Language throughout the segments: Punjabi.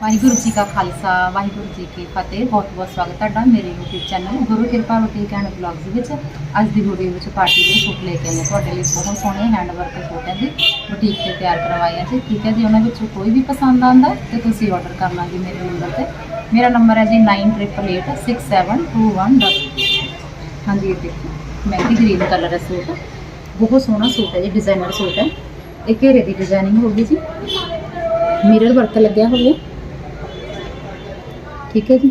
ਵਾਹਿਗੁਰੂ ਜੀ ਕਾ ਖਾਲਸਾ, ਵਾਹਿਗੁਰੂ ਜੀ ਕੀ ਫਤਿਹ। ਬਹੁਤ ਬਹੁਤ ਸਵਾਗਤ ਤੁਹਾਡਾ ਮੇਰੇ YouTube ਚੈਨਲ ਗੁਰੂ ਕਿਰਪਾ ਬੁਟੀਕ ਐਂਡ ਵਲੌਗਸ ਵਿੱਚ ਅੱਜ ਦੀ ਵੀਡੀਓ ਵਿੱਚ ਪਾਰਟੀ ਦੇ ਸੂਟ ਲੈ ਕੇ ਆਏ ਹਾਂ। ਤੁਹਾਡੇ ਲਈ ਬਹੁਤ ਸੋਹਣੇ ਹੈਂਡਵਰਕ ਸੂਟ ਹੈ ਜੀ ਬੁਟੀਕ ਤੇ ਤਿਆਰ ਕਰਵਾਏ ਆ ਜੀ। ਠੀਕ ਹੈ ਜੀ, ਉਹਨਾਂ ਵਿੱਚੋਂ ਕੋਈ ਵੀ ਪਸੰਦ ਆਉਂਦਾ ਹੈ ਤੇ ਤੁਸੀਂ ਆਰਡਰ ਕਰਨਾ ਜੀ ਮੇਰੇ ਨੰਬਰ ਤੇ। ਮੇਰਾ ਨੰਬਰ ਹੈ ਜੀ 98886721 ਹਾਂਜੀ, ਇਹ ਦੇਖੋ, ਮਹਿੰਦੀ ਗ੍ਰੀਨ ਕਲਰ ਦਾ ਸੂਟ। ਬਹੁਤ ਸੋਹਣਾ ਸੂਟ ਹੈ ਜੀ ਡਿਜ਼ਾਈਨਰ ਸੂਟ ਹੈ। ਇਹ ਘੇਰੇ ਦੀ ਡਿਜ਼ਾਈਨਿੰਗ ਹੋਗੀ ਜੀ। ਮਿਰਰ ਵਰਕ ਲੱਗਿਆ ਹੋਇਆ। ਠੀਕ ਹੈ ਜੀ?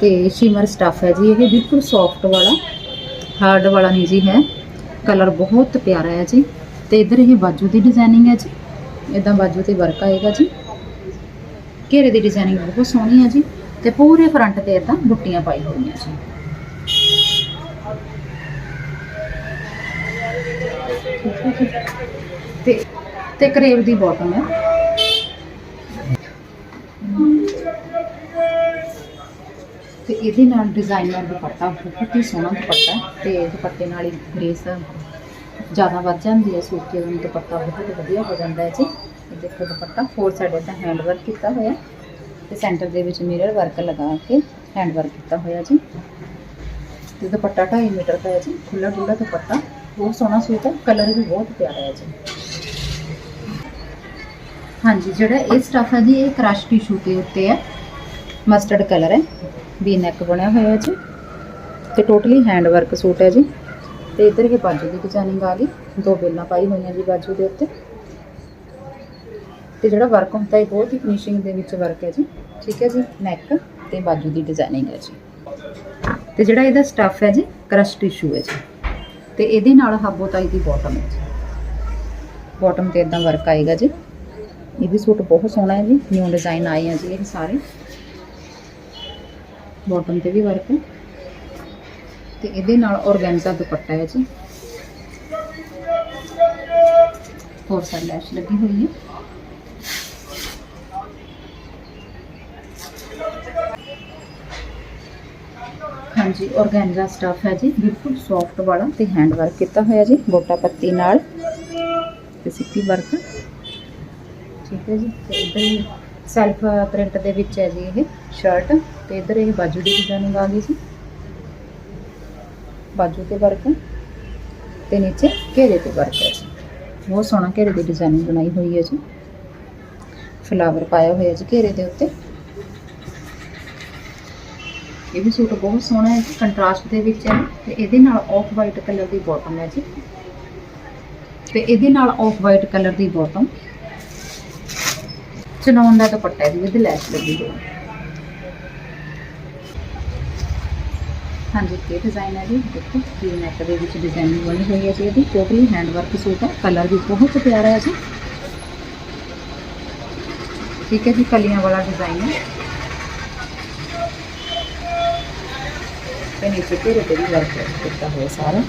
ਤੇ ਸ਼ਿਮਰ ਸਟਫ ਹੈ ਜੀ, ਇਹ ਬਿਲਕੁਲ ਸੌਫਟ ਵਾਲਾ ਹਾਰਡ ਵਾਲਾ ਨਹੀਂ ਜੀ ਹੈ। ਕਲਰ ਬਹੁਤ ਪਿਆਰਾ ਹੈ ਜੀ। ਤੇ ਇਧਰ ਇਹ ਬਾਜੂ ਦੀ ਡਿਜ਼ਾਈਨਿੰਗ ਹੈ ਜੀ। ਇਦਾਂ ਬਾਜੂ ਤੇ ਵਰਕ ਆਏਗਾ ਜੀ। ਘੇਰੇ ਦੀ ਡਿਜ਼ਾਈਨਿੰਗ ਬਹੁਤ ਸੋਹਣੀ ਹੈ ਜੀ। ਤੇ ਪੂਰੇ ਫਰੰਟ ਤੇ ਇਦਾਂ ਬੁੱਟੀਆਂ ਪਾਈ ਹੋਈਆਂ ਜੀ। ਠੀਕ ਹੈ ਤੇ ਤੇ ਕਰੇਵ ਦੀ ਬਾਟਮ ਹੈ। ਤੇ ਇਹਦੇ ਨਾਲ ਡਿਜ਼ਾਈਨਰ ਦੁਪੱਟਾ ਬਹੁਤ ਹੀ ਸੋਹਣਾ ਦੁਪੱਟਾ ਹੈ ਤੇ ਦੁਪੱਟੇ ਨਾਲ ਹੀ ਗ੍ਰੇਸ ਜ਼ਿਆਦਾ ਵੱਧ ਜਾਂਦੀ ਹੈ ਸੂਟ ਦੇ ਨੂੰ ਦੁਪੱਟਾ ਬਹੁਤ ਵਧੀਆ ਹੋ ਜਾਂਦਾ ਹੈ ਜੀ। ਇਹ ਦੇਖੋ ਦੁਪੱਟਾ ਫੋਰ ਸਾਈਡ ਦਾ ਹੈਂਡ ਵਰਕ ਕੀਤਾ ਹੋਇਆ ਤੇ ਸੈਂਟਰ ਦੇ ਵਿੱਚ ਮਿਰਰ ਵਰਕ ਲਗਾ ਕੇ ਹੈਂਡ ਵਰਕ ਕੀਤਾ ਹੋਇਆ ਜੀ। ਤੇ ਦੁਪੱਟਾ 2.5 ਮੀਟਰ ਦਾ ਹੈ ਜੀ ਖੁੱਲਾ ਡੁੱਲਾ ਦੁਪੱਟਾ, ਬਹੁਤ ਸੋਹਣਾ ਸੂਟ ਹੈ ਕਲਰ ਵੀ ਬਹੁਤ ਪਿਆਰਾ ਹੈ ਜੀ। ਹਾਂਜੀ, ਜਿਹੜਾ ਇਹ ਸਟਫ ਹੈ ਜੀ, ਇਹ ਕ੍ਰਸ਼ ਟਿਸ਼ੂ ਦੇ ਉੱਤੇ ਹੈ ਮਸਟਰਡ ਕਲਰ ਹੈ। ਵੀ ਨੈਕ ਬਣਿਆ ਹੋਇਆ ਜੀ। ਤੇ ਟੋਟਲੀ ਹੈਂਡ ਵਰਕ ਸੂਟ ਹੈ ਜੀ। ਤੇ ਇੱਧਰ ਇਹ ਬਾਜੂ ਦੀ ਡਿਜ਼ਾਈਨਿੰਗ ਆ ਗਈ। ਦੋ ਬੇਲਾਂ ਪਾਈ ਹੋਈਆਂ ਜੀ ਬਾਜੂ ਦੇ ਉੱਤੇ। ਤੇ ਜਿਹੜਾ ਵਰਕ ਹੁੰਦਾ ਹੈ ਬਹੁਤ ਹੀ ਫਿਨਿਸ਼ਿੰਗ ਦੇ ਵਿੱਚ ਵਰਕ ਹੈ ਜੀ। ਠੀਕ ਹੈ ਜੀ ਨੈਕ ਤੇ ਬਾਜੂ ਦੀ ਡਿਜ਼ਾਈਨਿੰਗ ਹੈ ਜੀ। ਤੇ ਜਿਹੜਾ ਇਹਦਾ ਸਟੱਫ ਹੈ ਜੀ ਕਰਸ਼ ਟਿਸ਼ੂ ਹੈ ਜੀ। ਤੇ ਇਹਦੇ ਨਾਲ ਹਾਬੋ ਤਾਈ ਦੀ ਬਾਟਮ ਹੈ ਜੀ। ਬਾਟਮ ਤੇ ਇਦਾਂ ਵਰਕ ਆਏਗਾ ਜੀ। ਇਹ ਵੀ ਸੂਟ ਬਹੁਤ ਸੋਹਣਾ ਹੈ ਜੀ। ਨਿਊ ਡਿਜ਼ਾਈਨ ਆਏ ਆ ਜੀ ਇਹ ਸਾਰੇ। ਬਾਟਮ ਤੇ ਵੀ ਵਰਕ ਹੈ ਤੇ ਇਹਦੇ ਨਾਲ ਔਰਗੈਂਜ਼ਾ ਦੁਪੱਟਾ ਹੈ ਜੀ ਹੋਰ ਸਾਈਡ ਲੈਸ਼ ਲੱਗੀ ਹੋਈ ਹੈ ਹਾਂਜੀ ਔਰਗੈਂਜ਼ਾ ਸਟਫ ਹੈ ਜੀ ਬਿਲਕੁਲ ਸੌਫਟ ਵਾਲਾ ਤੇ ਹੈਂਡ ਵਰਕ ਕੀਤਾ ਹੋਇਆ ਜੀ ਗੋਟਾ ਪੱਤੀ ਨਾਲ ਤੇ ਸਿੱਪੀ ਵਰਕ ਠੀਕ ਹੈ ਜੀ ਤੇ ਇੱਧਰ ਹੀ ਸੈਲਫ ਪ੍ਰਿੰਟ ਦੇ ਵਿੱਚ ਹੈ ਜੀ ਇਹ ਸ਼ਰਟ ਤੇ ਇੱਧਰ ਇਹ ਬਾਜੂ ਦੀ ਡਿਜ਼ਾਈਨਿੰਗ ਆ ਗਈ ਜੀ ਬਾਜੂ ਤੇ ਵਰਕ ਤੇ ਨੀਚੇ ਘੇਰੇ ਤੇ ਵਰਕ ਹੈ ਜੀ। ਬਹੁਤ ਸੋਹਣਾ ਘੇਰੇ ਦੀ ਡਿਜ਼ਾਈਨਿੰਗ ਬਣਾਈ ਹੋਈ ਹੈ ਜੀ। ਫਲਾਵਰ ਪਾਇਆ ਹੋਇਆ ਜੀ ਘੇਰੇ ਦੇ ਉੱਤੇ। ਇਹ ਵੀ ਸੂਟ ਬਹੁਤ ਸੋਹਣਾ ਹੈ ਕੰਟਰਾਸਟ ਦੇ ਵਿੱਚ ਹੈ। ਤੇ ਇਹਦੇ ਨਾਲ ਆਫ ਵਾਈਟ ਕਲਰ ਦੀ ਬਾਟਮ ਹੈ ਜੀ। ਤੇ ਇਹਦੇ ਨਾਲ ਆਫ ਵਾਈਟ ਕਲਰ ਦੀ ਬਾਟਮ लास्ट नौ का दुपट्टा है विद लैस लगी हुई हाँ जी ये डिज़ाइन है जी देखो ये नैक के डिज़ाइन डिज़ाइनिंग बनी हुई है जी यदि टोटली हैंडवर्क सूट है कलर भी बहुत प्यारा है जी ठीक है जी कलियाँ वाला डिज़ाइन है तो नीचे के रेटे भी वर्क किया हुआ सारा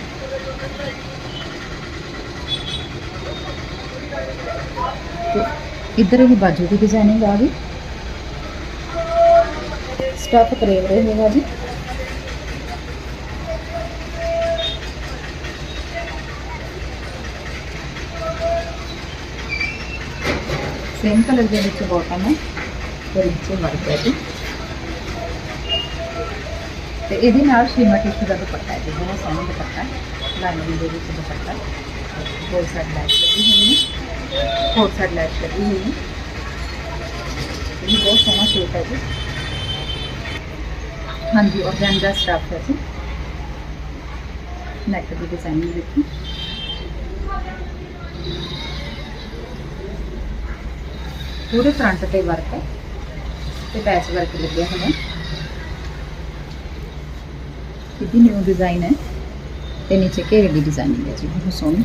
तो ਤੇ ਇੱਧਰ ਇਹ ਬਾਜੂ ਦੀ ਡਿਜ਼ਾਈਨਿੰਗ ਆ ਗਈ। ਸਟਫ ਕਰੇਵ ਰਹੇਗਾ ਜੀ ਸੇਮ ਕਲਰ ਦੇ ਵਿੱਚ ਬਾਟਮ ਤੇ ਨੀਚੇ ਵਰਕ ਹੈ ਜੀ ਤੇ ਇਹਦੇ ਨਾਲ ਸ਼ੀਮਾ ਟਿਸ਼ੂ ਦਾ ਦੁਪੱਟਾ ਹੈ ਜੀ ਬਹੁਤ ਸੋਹਣਾ ਦੁਪੱਟਾ ਲਾਈਨਿੰਗ ਦੇ ਵਿੱਚ ਦੁਪੱਟਾ ਹੋਰ ਸਾਈਡ ਲੈਸ਼ ਲੱਗੀ ਹੋਈ ਹੈ। ਹੋਰ ਸਾਈਡ ਲੈਸ਼ ਲੱਗੀ ਹੋਈ ਹੈ ਇਹ ਵੀ ਬਹੁਤ ਸੋਹਣਾ ਸੂਟ ਹੈ ਜੀ ਹਾਂਜੀ ਔਰਗੈਂਜਾ ਸਟਫ ਹੈ ਜੀ ਨੈਕ ਦੀ ਡਿਜ਼ਾਈਨਿੰਗ ਦੇਖੀ ਪੂਰੇ ਫਰੰਟ ਤੇ ਵਰਕ ਹੈ ਤੇ ਪੈਚ ਵਰਕ ਲੱਗਿਆ ਹੋਇਆ ਹੈ ਇਹਦੀ ਨਿਊ ਡਿਜ਼ਾਈਨ ਹੈ ਤੇ ਨੀਚੇ ਘੇਰੇ ਦੀ ਡਿਜ਼ਾਈਨਿੰਗ ਹੈ ਜੀ ਬਹੁਤ ਸੋਹਣੀ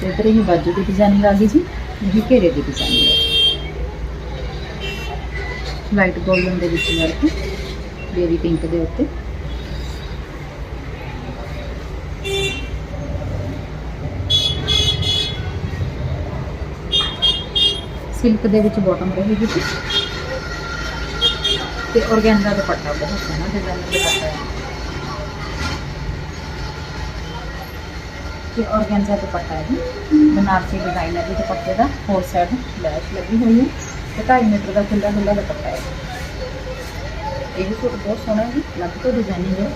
ਤੇ ਇਧਰ ਇਹ ਬਾਜੂ ਦੀ ਡਿਜ਼ਾਈਨਿੰਗ ਆ ਗਈ ਜੀ, ਇਹ ਘੇਰੇ ਦੀ ਡਿਜ਼ਾਈਨਿੰਗ ਹੈ ਲਾਈਟ ਗੋਲਡਨ ਦੇ ਵਿੱਚ ਵਰਕ ਬੇਬੀ ਪਿੰਕ ਦੇ ਉੱਤੇ। ਸਿਲਕ ਦੇ ਵਿੱਚ ਬਾਟਮ ਰਹੇਗੀ ਜੀ। ਤੇ ਔਰਗੈਂਜ਼ਾ ਦੁਪੱਟਾ ਬਹੁਤ ਸੋਹਣਾ ਡਿਜ਼ਾਈਨ ਦੁਪੱਟਾ ਹੈ। ਤੇ ਔਰਗੈਂਜ਼ਾ ਦੁਪੱਟਾ ਹੈ ਜੀ। ਬਨਾਰਸੀ ਡਿਜ਼ਾਈਨ ਹੈ ਜੀ, ਦੁਪੱਟੇ ਦਾ। ਫੋਰ ਸਾਈਡ ਲੈਸ਼ ਲੱਗੀ ਹੋਈ ਹੈ ਤੇ 2.5 ਮੀਟਰ ਦਾ ਖੁੱਲਾ ਖੁੱਲਾ ਦੁਪੱਟਾ ਹੈ। ਇਹ ਵੀ ਸੂਟ ਬਹੁਤ ਸੋਹਣਾ ਜੀ ਲੱਗ ਤੋਂ ਡਿਜ਼ਾਈਨਿੰਗ ਹੈ।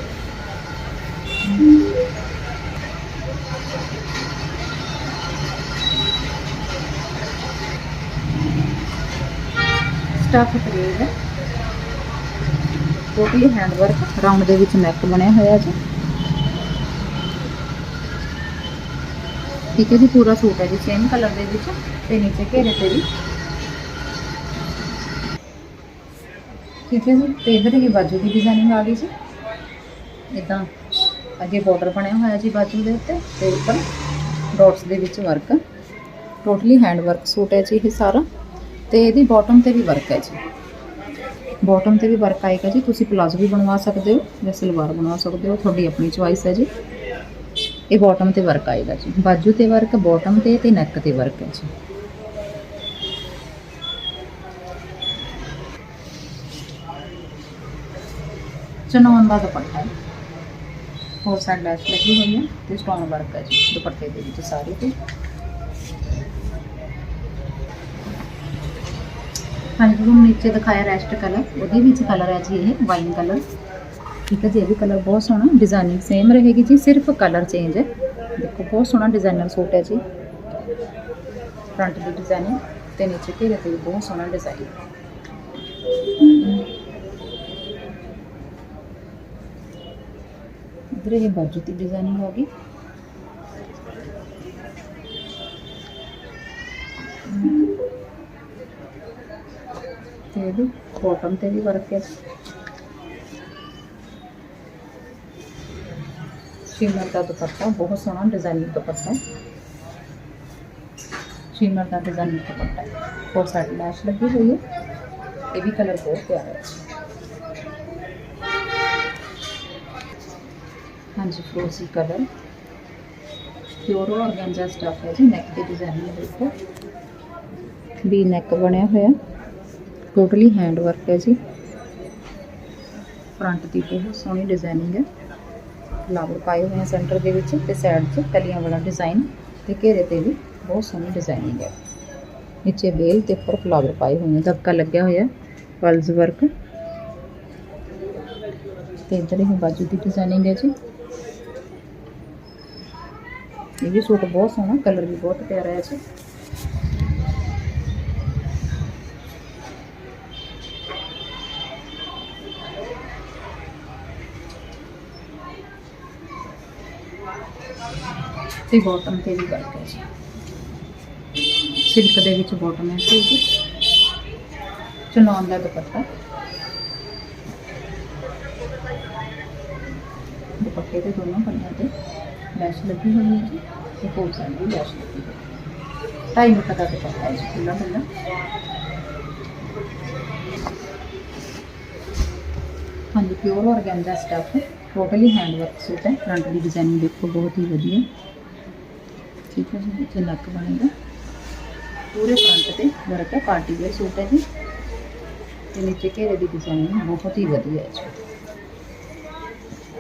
ਸਟਾਫ ਕਰੀਏ ਹੈ। ਟੋਟਲੀ ਹੈਂਡ ਵਰਕ ਰਾਉਂਡ ਦੇ ਵਿੱਚ ਨੈਕ ਬਣਿਆ ਹੋਇਆ ਜੀ। ਠੀਕ ਹੈ ਜੀ, ਪੂਰਾ ਸੂਟ ਹੈ ਜੀ ਸੇਮ ਕਲਰ ਦੇ ਵਿੱਚ ਤੇ ਨੀਚੇ ਘੇਰੇ ਤੇ ਵੀ। ਠੀਕ ਹੈ ਜੀ, ਤੇ ਇਧਰ ਇਹ ਬਾਜੂ ਦੀ ਡਿਜ਼ਾਈਨਿੰਗ ਆ ਗਈ ਜੀ। ਇਦਾਂ ਅੱਗੇ ਬਾਰਡਰ ਬਣਿਆ ਹੋਇਆ ਜੀ ਬਾਜੂ ਦੇ ਉੱਤੇ ਤੇ ਉੱਪਰ ਡਾਟਸ ਦੇ ਵਿੱਚ work totally hand work suit ਹੈ ਜੀ ਇਹ ਸਾਰਾ। ਤੇ ਇਹਦੀ ਬਾਟਮ ਤੇ ਵੀ ਵਰਕ ਹੈ ਜੀ। ਬਾਟਮ ਤੇ ਵੀ ਵਰਕ ਆਏਗਾ ਜੀ, ਤੁਸੀਂ ਪਲਾਜ਼ੋ ਵੀ ਬਣਵਾ ਸਕਦੇ ਹੋ ਜਾਂ ਸਲਵਾਰ ਬਣਵਾ ਸਕਦੇ ਹੋ, ਤੁਹਾਡੀ ਆਪਣੀ ਚੁਆਇਸ ਹੈ ਜੀ। ਇਹ ਬਾਟਮ ਤੇ ਵਰਕ ਆਏਗਾ ਜੀ। ਬਾਜੂ ਤੇ ਵਰਕ ਬਾਟਮ ਤੇ ਤੇ ਨੈਕ ਤੇ ਵਰਕ ਹੈ ਜੀ। ਚਨੌਨ ਦਾ ਦੁਪੱਟਾ ਹੈ। ਹੋਰ ਸਾਈਡ ਲੈਸ ਲੱਗੀ ਹੋਈ ਹੈ ਤੇ ਸਟੋਨ ਵਰਕ ਹੈ ਜੀ, ਦੁਪੱਟੇ ਦੇ ਵਿੱਚ ਸਾਰੇ ਤੇ। ਹਾਂਜੀ, ਹੁਣ ਨੀਚੇ ਦਿਖਾਇਆ ਰੈਸਟ ਕਲਰ ਉਹਦੇ ਵਿੱਚ ਕਲਰ ਹੈ ਜੀ ਇਹ ਵਾਈਨ ਕਲਰ ਠੀਕ ਹੈ ਜੀ ਇਹ ਵੀ ਕਲਰ ਬਹੁਤ ਸੋਹਣਾ ਡਿਜ਼ਾਈਨਿੰਗ ਸੇਮ ਰਹੇਗੀ ਜੀ ਸਿਰਫ ਕਲਰ ਚੇਂਜ ਹੈ ਦੇਖੋ ਬਹੁਤ ਸੋਹਣਾ ਡਿਜ਼ਾਈਨਰ ਸੂਟ ਹੈ ਜੀ ਫਰੰਟ ਦੀ ਡਿਜ਼ਾਈਨਿੰਗ ਤੇ ਨੀਚੇ ਘੇਰੇ ਤੇ ਵੀ ਬਹੁਤ ਸੋਹਣਾ ਡਿਜ਼ਾਈਨ ਇਧਰ ਇਹ ਬਾਜੂ ਦੀ ਡਿਜ਼ਾਈਨਿੰਗ ਆ ਗਈ ਤੇ ਇਹਦੀ ਬਾਟਮ ਸ਼ਿਮਰ ਦਾ ਦੁਪੱਟਾ ਬਹੁਤ ਸੋਹਣਾ ਡਿਜ਼ਾਈਨਿੰਗ ਦੁਪੱਟਾ ਹੈ ਸ਼ਿਮਰ ਦਾ ਡਿਜ਼ਾਈਨਿੰਗ ਦੁਪੱਟਾ ਹੈ ਫੋਰ ਸਾਈਡ ਲੈਸ਼ ਲੱਗੀ ਹੋਈ ਹੈ ਇਹ ਵੀ ਕਲਰ ਬਹੁਤ ਪਿਆਰਾ ਹੈ ਹਾਂਜੀ ਫਰੋਜ਼ੀ ਕਲਰ ਪਿਓਰ ਔਰਗੈਂਜਾ ਸਟਫ ਹੈ ਜੀ ਨੈਕ ਦੀ ਡਿਜ਼ਾਈਨਿੰਗ ਦੇਖੋ ਵੀ ਨੈਕ ਬਣਿਆ ਹੋਇਆ ਟੋਟਲੀ ਹੈਂਡ ਵਰਕ ਹੈ ਜੀ ਫਰੰਟ ਦੀ ਬਹੁਤ ਸੋਹਣੀ ਡਿਜ਼ਾਈਨਿੰਗ ਹੈ ਫਲਾਵਰ ਪਾਏ ਹੋਏ ਆ ਸੈਂਟਰ ਦੇ ਵਿੱਚ ਤੇ ਸਾਈਡ 'ਚ ਕਲੀਆਂ ਵਾਲਾ ਡਿਜ਼ਾਈਨ ਤੇ ਘੇਰੇ ਤੇ ਵੀ ਬਹੁਤ ਸੋਹਣੀ ਡਿਜ਼ਾਈਨਿੰਗ ਹੈ ਨੀਚੇ ਬੇਲ ਤੇ ਉੱਪਰ ਫਲਾਵਰ ਪਾਏ ਹੋਏ ਆ ਧੱਕਾ ਲੱਗਿਆ ਹੋਇਆ ਪਲਸ ਵਰਕ ਤੇ ਇਧਰ ਇਹ ਬਾਜੂ ਦੀ ਡਿਜ਼ਾਈਨਿੰਗ ਹੈ ਜੀ। ਇਹ ਵੀ ਸੂਟ ਬਹੁਤ ਸੋਹਣਾ ਕਲਰ ਵੀ ਬਹੁਤ ਪਿਆਰਾ ਹੈ ਜੀ। ਤੇ ਬਾਟਮ ਤੇ ਵੀ ਵਰਕ ਹੈ ਜੀ ਸਿਲਕ ਦੇ ਵਿੱਚ ਬਾਟਮ ਹੈ ਜੀ ਚਨੌਨ ਦਾ ਦੁਪੱਟਾ ਦੁਪੱਟੇ ਦੇ ਦੋਨੋਂ ਪੰਨਿਆਂ ਤੇ ਲੈਸ਼ ਲੱਗੀ ਹੋਈ ਹੈ ਜੀ ਤੇ ਕੋਲ ਸਾਈਡ ਵੀ ਲੈਸ਼ ਲੱਗੀ ਹੋਈ ਹੈ ਢਾਈ ਮੀਟਰ ਦਾ ਦੁਪੱਟਾ ਹੈ ਜੀ ਖੁੱਲਾ ਖੁੱਲਾ ਹਾਂਜੀ ਪਿਓਰ ਔਰਗੈਂਜਾ ਸਟਫ ਹੈ ਟੋਟਲੀ ਹੈਂਡ ਵਰਕ ਸੂਟ ਹੈ ਫਰੰਟ ਦੀ ਡਿਜ਼ਾਈਨਿੰਗ ਦੇਖੋ ਬਹੁਤ ਹੀ ਵਧੀਆ డిఫరెన్స్ వచ్చింది అక్క మనకి पूरे फ्रंट से वर्क है पार्टी वेयर सूट है जी। तो नीचे घेरे की डिज़ाइनिंग बहुत ही वजिया है। जी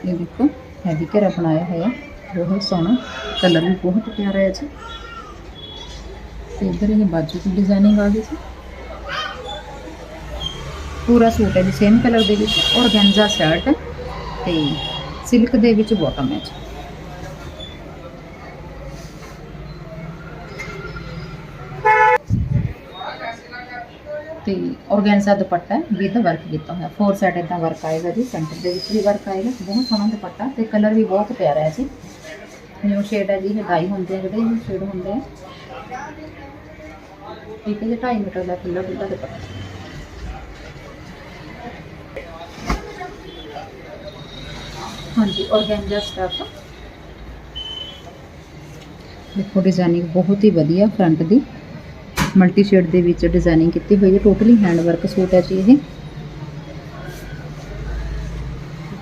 ये देखो हैवी घेरा बनाया हुआ बहुत सोहना कलर भी बहुत प्यारा है जी। इधर ये बाजू की डिज़ाइनिंग आ गई जी पूरा सूट है जी सेम कलर के और गेंजा शर्ट है। सिल्क के बॉटम है जी। ਤੇ ਔਰਗੈਂਜ਼ਾ ਦੁਪੱਟਾ ਵਿਦ ਵਰਕ ਕੀਤਾ ਹੋਇਆ ਫੋਰ ਸਾਈਡ ਇਦਾਂ ਵਰਕ ਆਏਗਾ ਜੀ ਸੈਂਟਰ ਦੇ ਵਿੱਚ ਵੀ ਵਰਕ ਆਏਗਾ ਬਹੁਤ ਸੋਹਣਾ ਦੁਪੱਟਾ ਤੇ ਕਲਰ ਵੀ ਬਹੁਤ ਪਿਆਰਾ ਹੈ ਜੀ ਨਿਊ ਸ਼ੇਡ ਹੈ ਜੀ ਇਹ ਡਾਈ ਹੁੰਦੇ ਆ ਜਿਹੜੇ ਇਹ ਸ਼ੇਡ ਹੁੰਦੇ ਆ ਠੀਕ ਹੈ ਜੀ 2.5 ਮੀਟਰ ਦਾ ਖੁੱਲਾ ਖੁੱਲਾ ਦੁਪੱਟਾ ਹਾਂਜੀ ਔਰਗੈਂਜਾ ਸਟਫ ਦੇਖੋ ਡਿਜ਼ਾਈਨਿੰਗ ਬਹੁਤ ਹੀ ਵਧੀਆ ਫਰੰਟ ਦੀ ਮਲਟੀ ਸ਼ੇਡ ਦੇ ਵਿੱਚ ਡਿਜ਼ਾਈਨਿੰਗ ਕੀਤੀ ਹੋਈ ਹੈ। ਟੋਟਲੀ ਹੈਂਡ ਵਰਕ ਸੂਟ ਹੈ ਜੀ ਇਹ।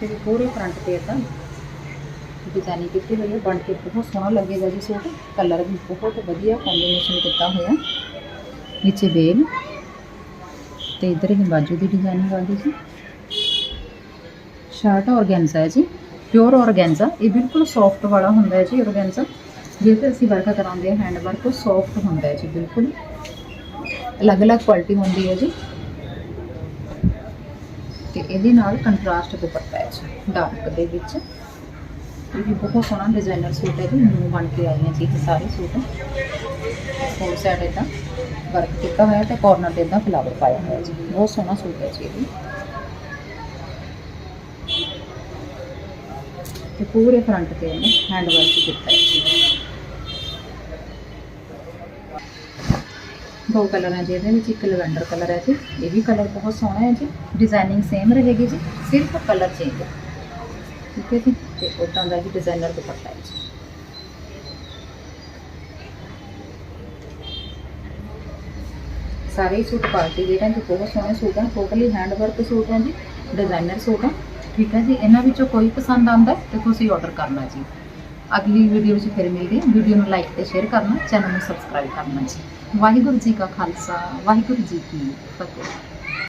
ਤੇ ਪੂਰੇ ਫਰੰਟ ਤੇ ਤਾਂ ਡਿਜ਼ਾਈਨਿੰਗ ਕੀਤੀ ਹੋਈ ਹੈ। ਬਣ ਕੇ ਬਹੁਤ ਸੋਹਣਾ ਲੱਗੇਗਾ ਜੀ ਸੂਟ। ਕਲਰ ਵੀ ਬਹੁਤ ਵਧੀਆ ਕੰਬੀਨੇਸ਼ਨ ਕੀਤਾ ਹੋਇਆ। ਨੀਚੇ ਵੇਲ ਤੇ ਇਧਰ ਇਹ ਬਾਜੂ ਦੀ ਡਿਜ਼ਾਈਨਿੰਗ ਆ ਗਈ ਜੀ। ਸ਼ਰਟ ਔਰਗੈਂਜ਼ਾ ਹੈ ਜੀ। ਪਿਓਰ ਔਰਗੈਂਜ਼ਾ ਇਹ ਬਿਲਕੁਲ ਸੌਫਟ ਵਾਲਾ ਹੁੰਦਾ ਹੈ ਜੀ ਔਰਗੈਂਜ਼ਾ ਜੇ ਤੇ ਅਸੀਂ ਵਰਕ ਕਰਾਉਂਦੇ ਹਾਂ ਹੈਂਡ ਵਰਕ ਉਹ ਸੌਫਟ ਹੁੰਦਾ ਹੈ ਜੀ, ਬਿਲਕੁਲ। ਅਲੱਗ-ਅਲੱਗ ਕੁਆਲਿਟੀ ਹੁੰਦੀ ਹੈ ਜੀ। ਤੇ ਇਹਦੇ ਨਾਲ ਕੰਟਰਾਸਟ ਦੁਪੱਟਾ ਹੈ ਜੀ ਡਾਰਕ ਦੇ ਵਿੱਚ। ਇਹ ਵੀ ਬਹੁਤ ਸੋਹਣਾ ਡਿਜ਼ਾਈਨਰ ਸੂਟ ਹੈ ਜੀ ਨਿਊ ਬਣ ਕੇ ਆਏ ਨੇ ਜੀ ਇਹ ਸਾਰੇ ਸੂਟ। ਫੋਰ ਸਾਈਡ ਇਦਾਂ ਵਰਕ ਕੀਤਾ ਹੋਇਆ ਤੇ ਕਾਰਨਰ ਤੇ ਇਦਾਂ ਫਲਾਵਰ ਪਾਇਆ ਹੋਇਆ ਜੀ। ਬਹੁਤ ਸੋਹਣਾ ਸੂਟ ਹੈ ਜੀ ਇਹ ਵੀ। ਤੇ ਪੂਰੇ ਫਰੰਟ ਤੇ ਇਹਨੇ ਹੈਂਡ ਵਰਕ ਕੀਤਾ ਹੈ ਜੀ। ਦੋ ਕਲਰ ਹੈ ਜੀ ਇਹਦੇ ਵਿੱਚ ਇੱਕ ਲਵੈਂਡਰ ਕਲਰ ਹੈ ਜੀ ਇਹ ਵੀ ਕਲਰ ਬਹੁਤ ਸੋਹਣਾ ਹੈ ਜੀ ਡਿਜ਼ਾਈਨਿੰਗ ਸੇਮ ਰਹੇਗੀ ਜੀ ਸਿਰਫ ਕਲਰ ਚੇਂਜ ਹੈ ਠੀਕ ਹੈ ਜੀ ਤੇ ਉਦਾਂ ਦਾ ਹੀ ਡਿਜ਼ਾਈਨਰ ਦੁਪੱਟਾ ਹੈ ਜੀ ਸਾਰੇ ਹੀ ਸੂਟ ਪਾਰਟੀ ਵੇਅਰ ਹੈ ਜੀ ਬਹੁਤ ਸੋਹਣੇ ਸੂਟ ਹੈ ਟੋਟਲੀ ਹੈਂਡ ਵਰਕ ਸੂਟ ਹੈ ਜੀ ਡਿਜ਼ਾਈਨਰ ਸੂਟ ਹੈ ਠੀਕ ਹੈ ਜੀ ਇਹਨਾਂ ਵਿੱਚੋਂ ਕੋਈ ਪਸੰਦ ਆਉਂਦਾ ਹੈ ਤੇ ਤੁਸੀਂ ਆਰਡਰ ਕਰਨਾ ਜੀ ਅਗਲੀ ਵੀਡੀਓ ਵਿੱਚ ਫਿਰ ਮਿਲਦੇ ਹਾਂ। ਵੀਡੀਓ ਨੂੰ ਲਾਈਕ ਤੇ ਸ਼ੇਅਰ ਕਰਨਾ ਚੈਨਲ ਨੂੰ ਸਬਸਕ੍ਰਾਈਬ ਕਰਨਾ ਜੀ। ਵਾਹਿਗੁਰੂ ਜੀ ਕਾ ਖਾਲਸਾ, ਵਾਹਿਗੁਰੂ ਜੀ ਕੀ ਫਤਿਹ।